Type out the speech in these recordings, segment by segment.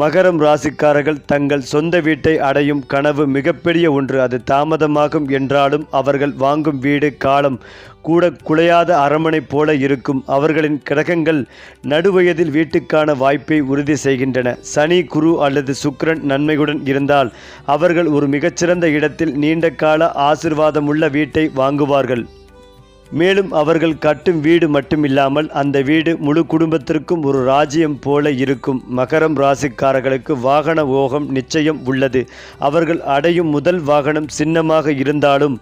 மகரம் ராசிக்காரர்கள் தங்கள் சொந்த வீட்டை அடையும் கனவு மிகப்பெரிய ஒன்று. அது தாமதமாகும் என்றாலும் அவர்கள் வாங்கும் வீடு காலம் கூட குலையாத அரமனை போல இருக்கும். அவர்களின் கிரகங்கள் நடுவயதில் வீட்டுக்கான வாய்ப்பை உறுதி செய்கின்றன. சனி குரு அல்லது சுக்ரன் நன்மையுடன் இருந்தால் அவர்கள் ஒரு மிகச்சிறந்த இடத்தில் நீண்ட கால ஆசிர்வாதமுள்ள வீட்டை வாங்குவார்கள். மேலும் அவர்கள் கட்டும் வீடு மட்டுமில்லாமல் அந்த வீடு முழு குடும்பத்திற்கும் ஒரு ராஜ்யம் போல இருக்கும். மகரம் ராசிக்காரர்களுக்கு வாகன ஓகம் நிச்சயம் உள்ளது. அவர்கள் அடையும் முதல் வாகனம் சின்னமாக இருந்தாலும்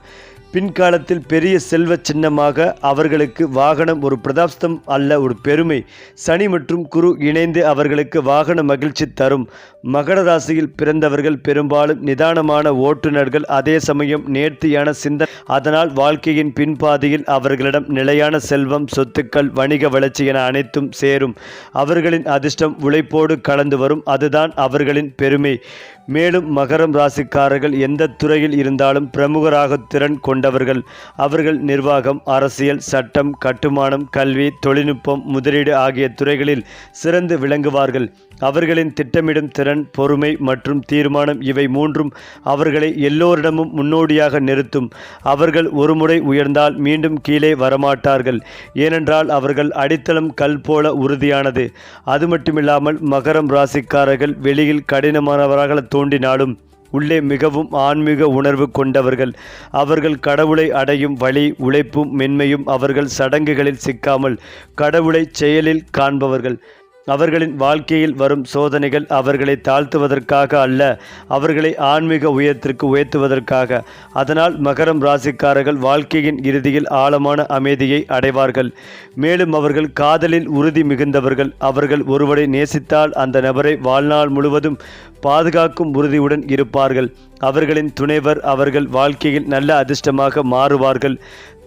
பின்காலத்தில் பெரிய செல்வ சின்னமாக அவர்களுக்கு வாகனம் ஒரு பிரதாப்தம் அல்ல ஒரு பெருமை. சனி மற்றும் குரு இணைந்து அவர்களுக்கு வாகன மகிழ்ச்சி தரும். மகர ராசியில் பிறந்தவர்கள் பெரும்பாலும் நிதானமான ஓட்டுநர்கள். அதே சமயம் நேர்த்தியான சிந்தனை. அதனால் வாழ்க்கையின் பின்பாதையில் அவர்களிடம் நிலையான செல்வம் சொத்துக்கள் வணிக வளர்ச்சி என அனைத்தும் சேரும். அவர்களின் அதிர்ஷ்டம் உழைப்போடு கலந்து வரும். அதுதான் அவர்களின் பெருமை. மேலும் மகரம் ராசிக்காரர்கள் எந்த துறையில் இருந்தாலும் பிரமுகராக திறன் கொண்டவர்கள். அவர்கள் நிர்வாகம் அரசியல் சட்டம் கட்டுமானம் கல்வி தொழில்நுட்பம் முதலீடு ஆகிய துறைகளில் சிறந்து விளங்குவார்கள். அவர்களின் திட்டமிடும் திறன் பொறுமை மற்றும் தீர்மானம் இவை மூன்றும் அவர்களை எல்லோரிடமும் முன்னோடியாக நிறுத்தும். அவர்கள் ஒருமுறை உயர்ந்தால் மீண்டும் கீழே வரமாட்டார்கள். ஏனென்றால் அவர்கள் அடித்தளம் கல் போல உறுதியானது. அது மட்டுமில்லாமல் மகரம் ராசிக்காரர்கள் வெளியில் கடினமானவராக தோன்றினாலும் உள்ளே மிகவும் ஆன்மீக உணர்வு கொண்டவர்கள். அவர்கள் கடவுளை அடையும் வழி உழைப்பும் மென்மையும் அவர்கள் சடங்குகளில் சிக்காமல் கடவுளை செயலில் காண்பவர்கள். அவர்களின் வாழ்க்கையில் வரும் சோதனைகள் அவர்களை தாழ்த்துவதற்காக அல்ல அவர்களை ஆன்மீக உயரத்திற்கு உயர்த்துவதற்காக. அதனால் மகரம் ராசிக்காரர்கள் வாழ்க்கையின் இறுதியில் ஆழமான அமைதியை அடைவார்கள். மேலும் அவர்கள் காதலில் உறுதி மிகுந்தவர்கள். அவர்கள் ஒருவரை நேசித்தால் அந்த நபரை வாழ்நாள் முழுவதும் பாதுகாக்கும் உறுதியுடன் இருப்பார்கள். அவர்களின் துணைவர் அவர்கள் வாழ்க்கையில் நல்ல அதிர்ஷ்டமாக மாறுவார்கள்.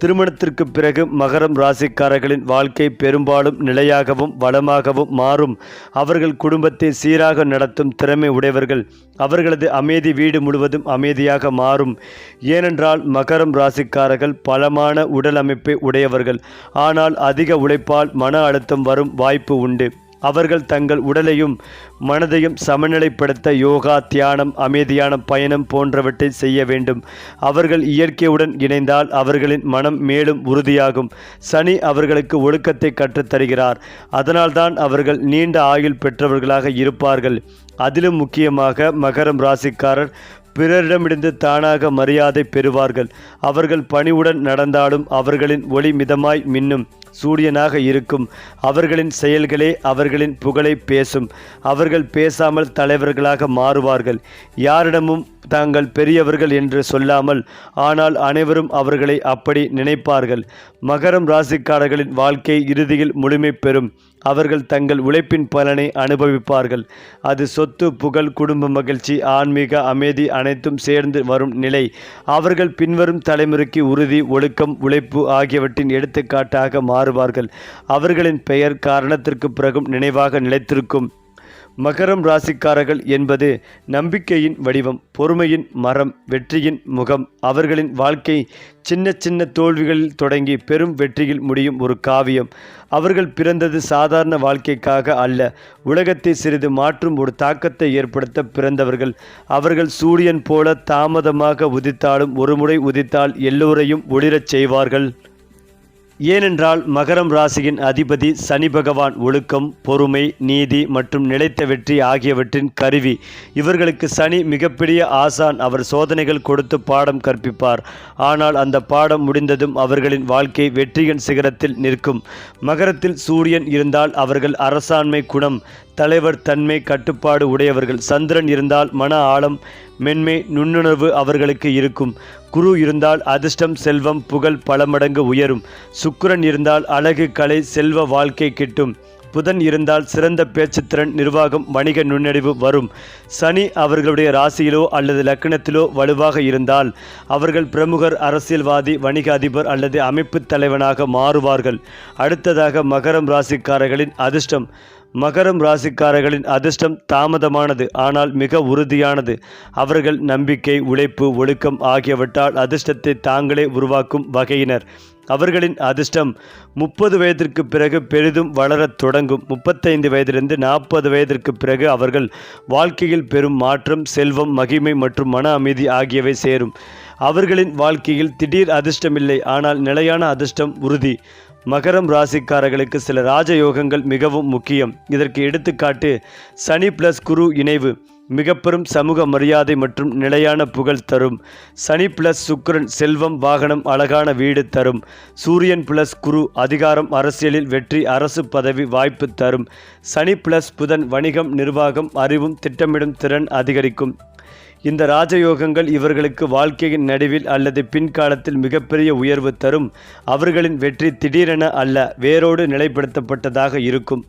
திருமணத்திற்கு பிறகு மகரம் ராசிக்காரர்களின் வாழ்க்கை பெரும்பாலும் நிலையாகவும் வளமாகவும் மாறும். அவர்கள் குடும்பத்தை சீராக நடத்தும் திறமை உடையவர்கள். அவர்களது அமைதி வீடு முழுவதும் அமைதியாக மாறும். ஏனென்றால் மகரம் ராசிக்காரர்கள் பலமான உடல் அமைப்பை உடையவர்கள். ஆனால் அதிக உழைப்பால் மன அழுத்தம் வரும் வாய்ப்பு உண்டு. அவர்கள் தங்கள் உடலையும் மனதையும் சமநிலைப்படுத்த யோகா தியானம் அமைதியான பயணம் போன்றவற்றை செய்ய வேண்டும். அவர்கள் இயற்கையுடன் இணைந்தால் அவர்களின் மனம் மேலும் உறுதியாகும். சனி அவர்களுக்கு ஒழுக்கத்தை கற்றுத்தருகிறார். அதனால்தான் அவர்கள் நீண்ட ஆயுள் பெற்றவர்களாக இருப்பார்கள். அதிலும் முக்கியமாக மகரம் ராசிக்காரர் பிறரிடமிருந்து தானாக மரியாதை பெறுவார்கள். அவர்கள் பணிவுடன் நடந்தாலும் அவர்களின் ஒளி மிதமாய் மின்னும். சூரியனாக இருக்கும். அவர்களின் செயல்களே அவர்களின் புகழை பேசும். அவர்கள் பேசாமல் தலைவர்களாக மாறுவார்கள். யாரிடமும் தாங்கள் பெரியவர்கள் என்று சொல்லாமல் ஆனால் அனைவரும் அவர்களை அப்படி நினைப்பார்கள். மகரம் ராசிக்காரர்களின் வாழ்க்கை இறுதியில் முழுமை பெறும். அவர்கள் தங்கள் உழைப்பின் பலனை அனுபவிப்பார்கள். அது சொத்து புகழ் குடும்ப மகிழ்ச்சி ஆன்மீக அமைதி அனைத்தும் சேர்ந்து வரும் நிலை. அவர்கள் பின்வரும் தலைமுறைக்கு உறுதி ஒழுக்கம் உழைப்பு ஆகியவற்றின் எடுத்துக்காட்டாக மாறுவார்கள். அவர்களின் பெயர் காரணத்திற்கு பிறகும் நினைவாக நிலைத்திருக்கும். மகரம் ராசிக்காரர்கள் என்பது நம்பிக்கையின் வடிவம் பொறுமையின் மரம் வெற்றியின் முகம். அவர்களின் வாழ்க்கை சின்ன சின்ன தோல்விகளில் தொடங்கி பெரும் வெற்றியில் முடியும் ஒரு காவியம். அவர்கள் பிறந்தது சாதாரண வாழ்க்கைக்காக அல்ல உலகத்தை சிறிது மாற்றும் ஒரு தாக்கத்தை ஏற்படுத்த பிறந்தவர்கள். அவர்கள் சூரியன் போல தாமதமாக உதித்தாலும் ஒருமுறை உதித்தால் எல்லோரையும் ஒளிரச் செய்வார்கள். ஏனென்றால் மகரம் ராசியின் அதிபதி சனி பகவான் ஒழுக்கம் பொறுமை நீதி மற்றும் நிலைத்த வெற்றி ஆகியவற்றின் கருவி. இவர்களுக்கு சனி மிகப்பெரிய ஆசான். அவர் சோதனைகள் கொடுத்து பாடம் கற்பிப்பார். ஆனால் அந்த பாடம் முடிந்ததும் அவர்களின் வாழ்க்கை வெற்றியின் சிகரத்தில் நிற்கும். மகரத்தில் சூரியன் இருந்தால் அவர்கள் அரசாண்மை குணம். தலைவர் தன்மை கட்டுப்பாடு உடையவர்கள். சந்திரன் இருந்தால் மன ஆழம் மென்மை நுண்ணுணர்வு அவர்களுக்கு இருக்கும். குரு இருந்தால் அதிர்ஷ்டம் செல்வம் புகழ் பல மடங்கு உயரும். சுக்கிரன் இருந்தால் அழகு கலை செல்வ வாழ்க்கை கிட்டும். புதன் இருந்தால் சிறந்த பேச்சுத்திறன் நிர்வாகம் வணிக நுண்ணறிவு வரும். சனி அவர்களுடைய ராசியிலோ அல்லது லக்னத்திலோ வலுவாக இருந்தால் அவர்கள் பிரமுகர் அரசியல்வாதி வணிக அதிபர் அல்லது அமைப்பு தலைவனாக மாறுவார்கள். அடுத்ததாக மகரம் ராசிக்காரர்களின் அதிர்ஷ்டம். மகரம் ராசிக்காரர்களின் அதிர்ஷ்டம் தாமதமானது ஆனால் மிக உறுதியானது. அவர்கள் நம்பிக்கை உழைப்பு ஒழுக்கம் ஆகியவற்றால் அதிர்ஷ்டத்தை தாங்களே உருவாக்கும் வகையினர். அவர்களின் அதிர்ஷ்டம் முப்பது வயதிற்கு பிறகு பெரிதும் வளரத் தொடங்கும். முப்பத்தைந்து வயதிலிருந்து நாற்பது வயதிற்கு பிறகு அவர்கள் வாழ்க்கையில் பெரும் மாற்றம் செல்வம் மகிமை மற்றும் மன அமைதி ஆகியவை சேரும். அவர்களின் வாழ்க்கையில் திடீர் அதிர்ஷ்டமில்லை ஆனால் நிலையான அதிர்ஷ்டம் உறுதி. மகரம் ராசிக்காரர்களுக்கு சில ராஜயோகங்கள் மிகவும் முக்கியம். இதற்கு எடுத்துக்காட்டு சனி பிளஸ் குரு இணைவு மிக பெரும் சமூக மரியாதை மற்றும் நிலையான புகழ் தரும். சனி பிளஸ் சுக்கரன் செல்வம் வாகனம் அழகான வீடு தரும். சூரியன் பிளஸ் குரு அதிகாரம் அரசியலில் வெற்றி அரசு பதவி வாய்ப்பு தரும். சனி பிளஸ் புதன் வணிகம் நிர்வாகம் அறிவும் திட்டமிடும் திறன் அதிகரிக்கும். இந்த ராஜயோகங்கள் இவர்களுக்கு வாழ்க்கையின் நடுவில் அல்லது பின்காலத்தில் மிகப்பெரிய உயர்வு தரும். அவர்களின் வெற்றி திடீரென அல்ல வேரோடு நிலைப்படுத்தப்பட்டதாக இருக்கும்.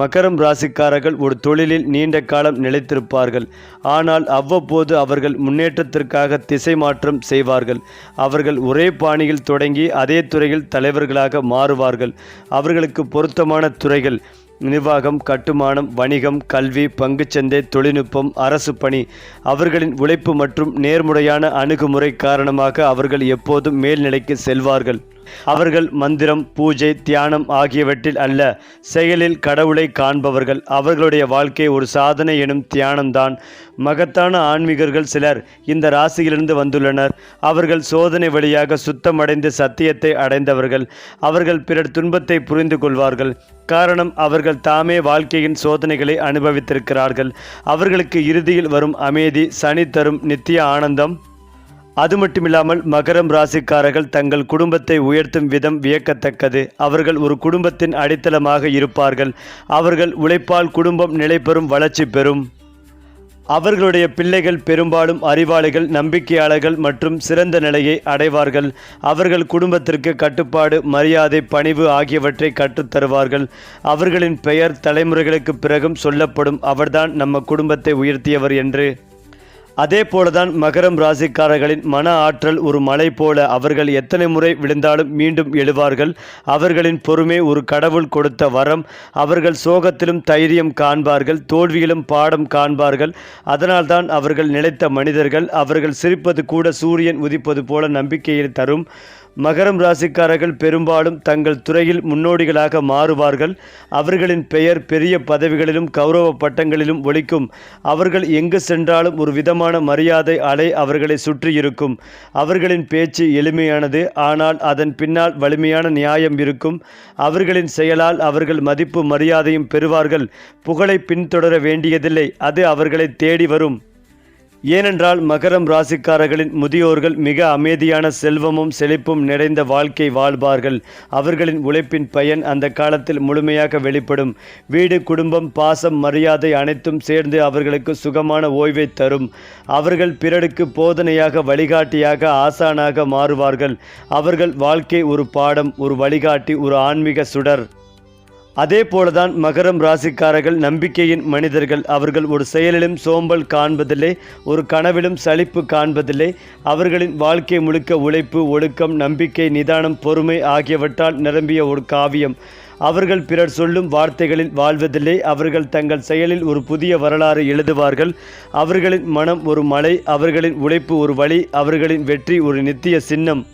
மகரம் ராசிக்காரர்கள் ஒரு தொழிலில் நீண்ட காலம் நிலைத்திருப்பார்கள். ஆனால் அவ்வப்போது அவர்கள் முன்னேற்றத்திற்காக திசை மாற்றம் செய்வார்கள். அவர்கள் ஒரே பாணியில் தொடங்கி அதே துறையில் தலைவர்களாக மாறுவார்கள். அவர்களுக்கு பொருத்தமான துறைகள் நிர்வாகம் கட்டுமானம் வணிகம் கல்வி பங்குச்சந்தை தொழில்நுட்பம் அரசு பணி அவர்களின் உழைப்பு மற்றும் நேர்முறையான அணுகுமுறை காரணமாக அவர்கள் எப்போதும் மேல்நிலைக்கு செல்வார்கள். அவர்கள் மந்திரம் பூஜை தியானம் ஆகியவற்றில் அல்ல. செயலில் கடவுளை காண்பவர்கள். அவர்களுடைய வாழ்க்கை ஒரு சாதனை எனும் தியானம்தான். மகத்தான ஆன்மீகர்கள் சிலர் இந்த ராசியிலிருந்து வந்துள்ளனர். அவர்கள் சோதனை வழியாக சுத்தமடைந்து சத்தியத்தை அடைந்தவர்கள். அவர்கள் பிறர் துன்பத்தை புரிந்து கொள்வார்கள். காரணம் அவர்கள் தாமே வாழ்க்கையின் சோதனைகளை அனுபவித்திருக்கிறார்கள். அவர்களுக்கு இறுதியில் வரும் அமைதி சனி தரும் நித்திய ஆனந்தம் அது மட்டுமில்லாமல் மகரம் ராசிக்காரர்கள் தங்கள் குடும்பத்தை உயர்த்தும் விதம் வியக்கத்தக்கது. அவர்கள் ஒரு குடும்பத்தின் அடித்தளமாக இருப்பார்கள். அவர்கள் உழைப்பால் குடும்பம் நிலைபெறும் வளர்ச்சி பெறும். அவர்களுடைய பிள்ளைகள் பெரும்பாலும் அறிவாளிகள் நம்பிக்கையாளர்கள் மற்றும் சிறந்த நிலையை அடைவார்கள். அவர்கள் குடும்பத்திற்கு கட்டுப்பாடு மரியாதை பணிவு ஆகியவற்றை கற்றுத்தருவார்கள் அவர்களின் பெயர் தலைமுறைகளுக்கு பிறகும் சொல்லப்படும். அவர்தான் நம்ம குடும்பத்தை உயர்த்தியவர் என்று. அதே போலதான் மகரம் ராசிக்காரர்களின் மன ஆற்றல் ஒரு மலை போல அவர்கள் எத்தனை முறை விழுந்தாலும் மீண்டும் எழுவார்கள். அவர்களின் பொறுமை ஒரு கடவுள் கொடுத்த வரம். அவர்கள் சோகத்திலும் தைரியம் காண்பார்கள் தோல்வியிலும் பாடம் காண்பார்கள். அதனால்தான் அவர்கள் நிலைத்த மனிதர்கள் அவர்கள் சிரிப்பது கூட சூரியன் உதிப்பது போல நம்பிக்கையை தரும். மகரம் ராசிக்காரர்கள் பெரும்பாலும் தங்கள் துறையில் முன்னோடிகளாக மாறுவார்கள். அவர்களின் பெயர் பெரிய பதவிகளிலும் கௌரவ பட்டங்களிலும் ஒழிக்கும் அவர்கள் எங்கு சென்றாலும் ஒரு விதமான மரியாதை அலை அவர்களை சுற்றி இருக்கும். அவர்களின் பேச்சு எளிமையானது ஆனால் அதன் பின்னால் வலிமையான நியாயம் இருக்கும். அவர்களின் செயலால் அவர்கள் மதிப்பு மரியாதையும் பெறுவார்கள். புகழை பின்தொடர வேண்டியதில்லை அது அவர்களை தேடி வரும். ஏனென்றால் மகரம் ராசிக்காரர்களின் முதியோர்கள் மிக அமைதியான செல்வமும் செழிப்பும் நிறைந்த வாழ்க்கை வாழ்வார்கள். அவர்களின் உழைப்பின் பயன் அந்த காலத்தில் முழுமையாக வெளிப்படும். வீடு குடும்பம் பாசம் மரியாதை அனைத்தும் சேர்ந்து அவர்களுக்கு சுகமான ஓய்வை தரும். அவர்கள் பிறருக்கு போதனையாக வழிகாட்டியாக ஆசானாக மாறுவார்கள். அவர்கள் வாழ்க்கை ஒரு பாடம் ஒரு வழிகாட்டி ஒரு ஆன்மீக சுடர். அதே போலதான் மகரம் ராசிக்காரர்கள் நம்பிக்கையின் மனிதர்கள் அவர்கள் ஒரு செயலிலும் சோம்பல் காண்பதில்லை ஒரு கனவிலும் சலிப்பு காண்பதில்லை. அவர்களின் வாழ்க்கை முழுக்க உழைப்பு ஒழுக்கம் நம்பிக்கை நிதானம் பொறுமை ஆகியவற்றால் நிரம்பிய ஒரு காவியம். அவர்கள் பிறர் சொல்லும் வார்த்தைகளில் வாழ்வதில்லை அவர்கள் தங்கள் செயலில் ஒரு புதிய வரலாறு எழுதுவார்கள். அவர்களின் மனம் ஒரு மலை அவர்களின் உழைப்பு ஒரு வழி அவர்களின் வெற்றி ஒரு நித்திய சின்னம்.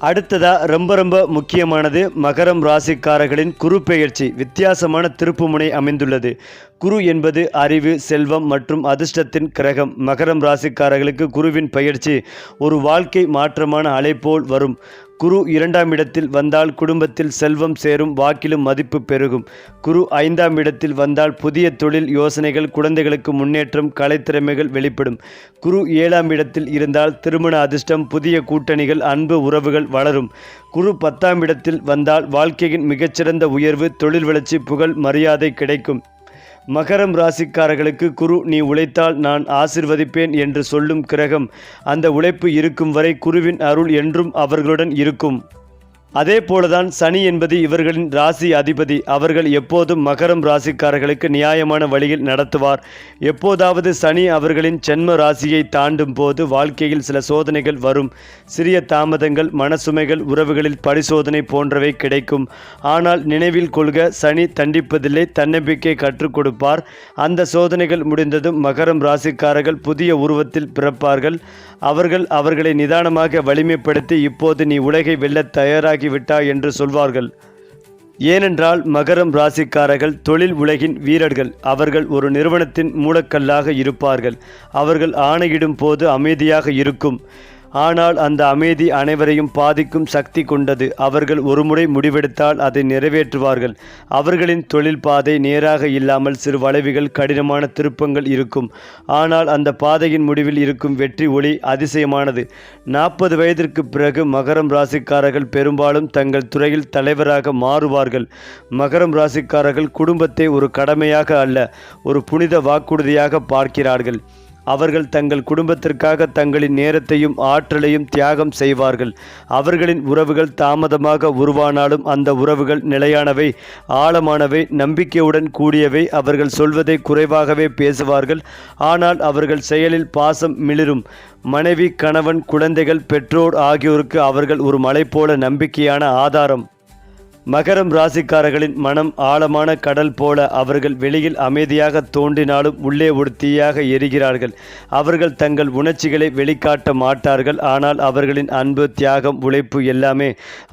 அடுத்ததா ரொம்ப ரொம்ப முக்கியமானது மகரம் ராசிக்காரர்களின் குரு பெயர்ச்சி. வித்தியாசமான திருப்புமுனை அமைந்துள்ளது. குரு என்பது அறிவு செல்வம் மற்றும் அதிர்ஷ்டத்தின் கிரகம். மகரம் ராசிக்காரர்களுக்கு குருவின் பயிற்சி ஒரு வாழ்க்கை மாற்றமான அலை போல் வரும். குரு இரண்டாம் இடத்தில் வந்தால் குடும்பத்தில் செல்வம் சேரும் வாக்கிலும் மதிப்பு பெருகும். குரு ஐந்தாம் இடத்தில் வந்தால் புதிய தொழில் யோசனைகள் குழந்தைகளுக்கு முன்னேற்றம் கலைத்திறமைகள் வெளிப்படும். குரு ஏழாம் இடத்தில் இருந்தால் திருமண அதிர்ஷ்டம் புதிய கூட்டணிகள் அன்பு உறவுகள் வளரும். குரு பத்தாம் இடத்தில் வந்தால் வாழ்க்கையின் மிகச்சிறந்த உயர்வு தொழில் வளர்ச்சி புகழ் மரியாதை கிடைக்கும். மகரம் ராசிக்காரர்களுக்கு குரு நீ உழைத்தால் நான் ஆசிர்வதிப்பேன் என்று சொல்லும் கிரகம். அந்த உழைப்பு இருக்கும் வரை குருவின் அருள் என்றும் அவர்களுடன் இருக்கும். அதே போலதான் சனி என்பது இவர்களின் ராசி அதிபதி. அவர்கள் எப்போதும் மகரம் ராசிக்காரர்களுக்கு நியாயமான வழியில் நடத்துவார். எப்போதாவது சனி அவர்களின் ஜென்ம ராசியை தாண்டும் போது வாழ்க்கையில் சில சோதனைகள் வரும். சிறிய தாமதங்கள் மனசுமைகள் உறவுகளில் பரிசோதனை போன்றவை கிடைக்கும். ஆனால் நினைவில் கொள்க சனி தண்டிப்பதில்லை தன்னம்பிக்கை கற்றுக் கொடுப்பார். அந்த சோதனைகள் முடிந்ததும் மகரம் ராசிக்காரர்கள் புதிய உருவத்தில் பிறப்பார்கள். அவர்கள் அவர்களை நிதானமாக வலிமைப்படுத்தி இப்போது நீ உலகை வெல்ல தயாராக விட்டாய் என்று சொல்வார்கள். ஏனென்றால் மகரம் ராசிக்காரர்கள் தொழில் உலகின் வீரர்கள் அவர்கள் ஒரு நிறுவனத்தின் மூலக்கல்லாக இருப்பார்கள். அவர்கள் ஆணையிடும் போது அமைதியாக இருக்கும். ஆனால் அந்த அமைதி அனைவரையும் பாதிக்கும் சக்தி கொண்டது. அவர்கள் ஒருமுறை முடிவெடுத்தால் அதை நிறைவேற்றுவார்கள். அவர்களின் தொழில் பாதை நேராக இல்லாமல் சிறு வளைவுகள் கடினமான திருப்பங்கள் இருக்கும். ஆனால் அந்த பாதையின் முடிவில் இருக்கும் வெற்றி ஒளி அதிசயமானது. நாற்பது வயதிற்கு பிறகு மகரம் ராசிக்காரர்கள் பெரும்பாலும் தங்கள் துறையில் தலைவராக மாறுவார்கள். மகரம் ராசிக்காரர்கள் குடும்பத்தை ஒரு கடமையாக அல்ல ஒரு புனித வாக்குறுதியாக பார்க்கிறார்கள். அவர்கள் தங்கள் குடும்பத்திற்காக தங்களின் நேரத்தையும் ஆற்றலையும் தியாகம் செய்வார்கள். அவர்களின் உறவுகள் தாமதமாக உருவானாலும் அந்த உறவுகள் நிலையானவை ஆழமானவை நம்பிக்கையுடன் கூடியவை. அவர்கள் சொல்வதை குறைவாகவே பேசுவார்கள். ஆனால் அவர்கள் செயலில் பாசம் மிளிரும். மனைவி கணவன் குழந்தைகள் பெற்றோர் ஆகியோருக்கு அவர்கள் ஒரு மலை போல நம்பிக்கையான ஆதாரம். மகரம் ராசிக்காரர்களின் மனம் ஆழமான கடல் போல அவர்கள் வெளியில் அமைதியாக தோன்றினாலும் உள்ளே ஒரு தீயாக எரிகிறார்கள். அவர்கள் தங்கள் உணர்ச்சிகளை வெளிக்காட்ட மாட்டார்கள். ஆனால் அவர்களின் அன்பு தியாகம் உழைப்பு எல்லாமே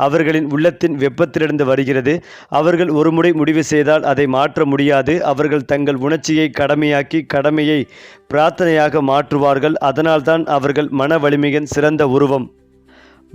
அவர்களின் உள்ளத்தின் வெப்பத்திலிருந்து வருகிறது. அவர்கள் ஒருமுறை முடிவு செய்தால் அதை மாற்ற முடியாது. அவர்கள் தங்கள் உணர்ச்சியை கடமையாக்கி கடமையை பிரார்த்தனையாக மாற்றுவார்கள். அதனால்தான் அவர்கள் மன வலிமையின் சிறந்த உருவம்.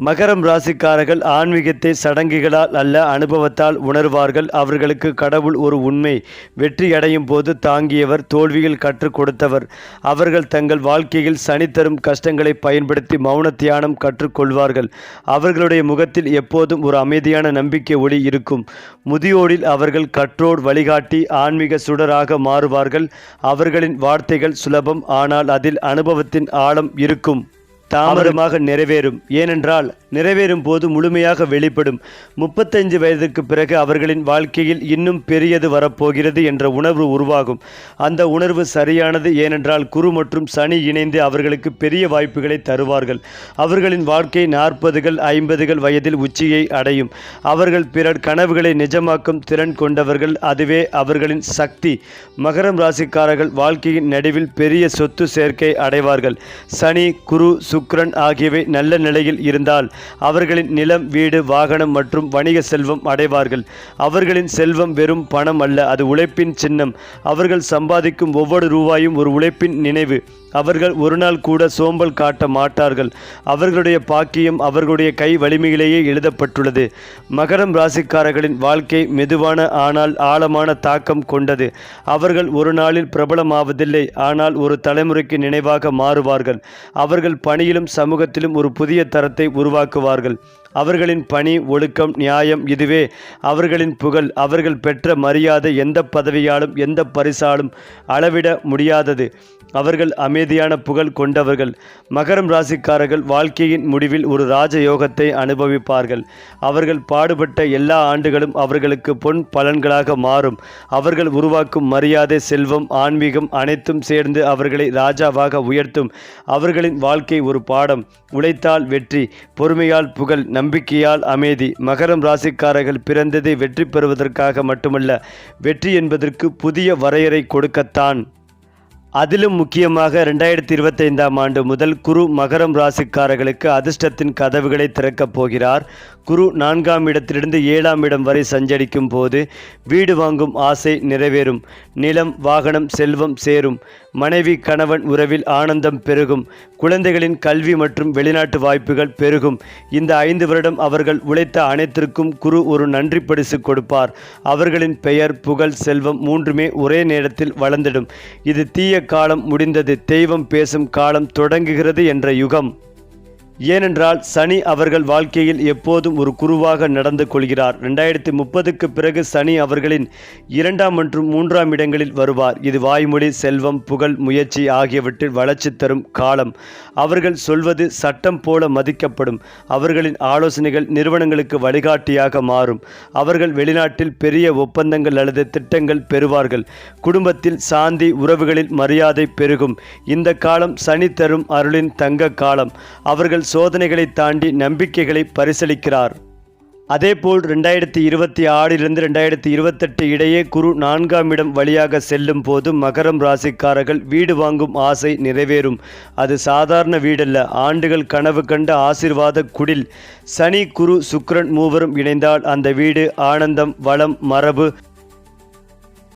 மகரம் ராசிக்காரர்கள் ஆன்மீகத்தை சடங்குகளால் அல்ல அனுபவத்தால் உணர்வார்கள். அவர்களுக்கு கடவுள் ஒரு உண்மை வெற்றி அடையும் போது தாங்கியவர் தோல்வியில் கற்றுக் கொடுத்தவர். அவர்கள் தங்கள் வாழ்க்கையில் சனி தரும் கஷ்டங்களை பயன்படுத்தி மௌன தியானம் கற்றுக்கொள்வார்கள் அவர்களுடைய முகத்தில் எப்போதும் ஒரு அமைதியான நம்பிக்கை ஒளி இருக்கும். முதியோரில் அவர்கள் கற்றோர் வழிகாட்டி ஆன்மீக சுடராக மாறுவார்கள். அவர்களின் வார்த்தைகள் சுலபம் ஆனால் அதில் அனுபவத்தின் ஆழம் இருக்கும். தாமதமாக நிறைவேறும். ஏனென்றால் நிறைவேறும் போது முழுமையாக வெளிப்படும். முப்பத்தஞ்சு வயதுக்கு பிறகு அவர்களின் வாழ்க்கையில் இன்னும் பெரியது வரப்போகிறது என்ற உணர்வு உருவாகும். அந்த உணர்வு சரியானது ஏனென்றால் குரு மற்றும் சனி இணைந்து அவர்களுக்கு பெரிய வாய்ப்புகளை தருவார்கள். அவர்களின் வாழ்க்கை நாற்பதுகள் ஐம்பதுகள் வயதில் உச்சியை அடையும். அவர்கள் பிறர் கனவுகளை நிஜமாக்கும் திறன் கொண்டவர்கள். அதுவே அவர்களின் சக்தி. மகரம் ராசிக்காரர்கள் வாழ்க்கையின் நடுவில் பெரிய சொத்து சேர்க்கை அடைவார்கள். சனி குரு சுக்ரன் ஆகியவை நல்ல நிலையில் இருந்தால் அவர்களின் நிலம் வீடு வாகனம் மற்றும் வணிக செல்வம் அடைவார்கள். அவர்களின் செல்வம் வெறும் பணம் அல்ல அது உழைப்பின் சின்னம். அவர்கள் சம்பாதிக்கும் ஒவ்வொரு ரூபாயும் ஒரு உழைப்பின் நினைவு. அவர்கள் ஒரு நாள் கூட சோம்பல் காட்ட மாட்டார்கள். அவர்களுடைய பாக்கியம் அவர்களுடைய கை வலிமையிலேயே எழுதப்பட்டுள்ளது. மகரம் ராசிக்காரர்களின் வாழ்க்கை மெதுவான ஆனால் ஆழமான தாக்கம் கொண்டது. அவர்கள் ஒரு நாளில் பிரபலமாவதில்லை ஆனால் ஒரு தலைமுறைக்கு நினைவாக மாறுவார்கள். அவர்கள் பணியிலும் சமூகத்திலும் ஒரு புதிய தரத்தை உருவாக்குவார்கள். அவர்களின் பணி ஒழுக்கம் நியாயம் இதுவே. அவர்களின் புகழ் அவர்கள் பெற்ற மரியாதை எந்த பதவியாலும் எந்த பரிசாலும் அளவிட முடியாதது. அவர்கள் அமைதியான புகழ் கொண்டவர்கள். மகரம் ராசிக்காரர்கள் வாழ்க்கையின் முடிவில் ஒரு ராஜயோகத்தை அனுபவிப்பார்கள். அவர்கள் பாடுபட்ட எல்லா ஆண்டுகளும் அவர்களுக்கு பொன் பலன்களாக மாறும். அவர்கள் உருவாக்கும் மரியாதை செல்வம் ஆன்மீகம் அனைத்தும் சேர்ந்து அவர்களை ராஜாவாக உயர்த்தும். அவர்களின் வாழ்க்கை ஒரு பாடம். உழைத்தால் வெற்றி பொறுமையால் புகழ் நம்பிக்கையால் அமைதி. மகரம் ராசிக்காரர்கள் பிறந்ததை வெற்றி பெறுவதற்காக மட்டுமல்ல வெற்றி என்பதற்கு புதிய வரையறை கொடுக்கத்தான். அதிலும் முக்கியமாக ரெண்டாயிரத்தி இருபத்தைந்தாம் ஆண்டு முதல் குரு மகரம் ராசிக்காரர்களுக்கு அதிர்ஷ்டத்தின் கதவுகளை திறக்கப் போகிறார். குரு நான்காம் இடத்திலிருந்து ஏழாம் இடம் வரை சஞ்சரிக்கும் போது வீடு வாங்கும் ஆசை நிறைவேறும். நிலம் வாகனம் செல்வம் சேரும். மனைவி கணவன் உறவில் ஆனந்தம் பெருகும். குழந்தைகளின் கல்வி மற்றும் வெளிநாட்டு வாய்ப்புகள் பெருகும். இந்த ஐந்து வருடம் அவர்கள் உழைத்த அனைத்திற்கும் குரு ஒரு நன்றி பரிசு கொடுப்பார். அவர்களின் பெயர் புகழ் செல்வம் மூன்றுமே ஒரே நேரத்தில் வளர்ந்திடும். இது தீய காலம் முடிந்தது. தெய்வம் பேசும் காலம் தொடங்குகிறது என்ற யுகம். ஏனென்றால் சனி அவர்கள் வாழ்க்கையில் எப்போதும் ஒரு குருவாக நடந்து கொள்கிறார். ரெண்டாயிரத்தி முப்பதுக்கு பிறகு சனி அவர்களின் இரண்டாம் மற்றும் மூன்றாம் இடங்களில் வருவார். இது வாய்மொழி செல்வம் புகழ் முயற்சி ஆகியவற்றில் வளர்ச்சி தரும் காலம். அவர்கள் சொல்வது சட்டம் போல மதிக்கப்படும். அவர்களின் ஆலோசனைகள் நிறுவனங்களுக்கு வழிகாட்டியாக மாறும். அவர்கள் வெளிநாட்டில் பெரிய ஒப்பந்தங்கள் அல்லது திட்டங்கள் பெறுவார்கள். குடும்பத்தில் சாந்தி உறவுகளில் மரியாதை பெருகும். இந்த காலம் சனி தரும் அருளின் தங்க காலம். அவர்கள் சோதனைகளை தாண்டி நம்பிக்கைகளை பரிசளிக்கிறார். அதேபோல் ரெண்டாயிரத்தி இருபத்தி ஆறிலிருந்து ரெண்டாயிரத்தி இருபத்தெட்டு இடையே குரு நான்காம் இடம் வழியாக செல்லும் போது மகரம் ராசிக்காரர்கள் வீடு வாங்கும் ஆசை நிறைவேறும். அது சாதாரண வீடல்ல. ஆண்டுகள் கனவு கண்ட ஆசிர்வாத குடில். சனி குரு சுக்ரன் மூவரும் இணைந்தால் அந்த வீடு ஆனந்தம் வளம் மரபு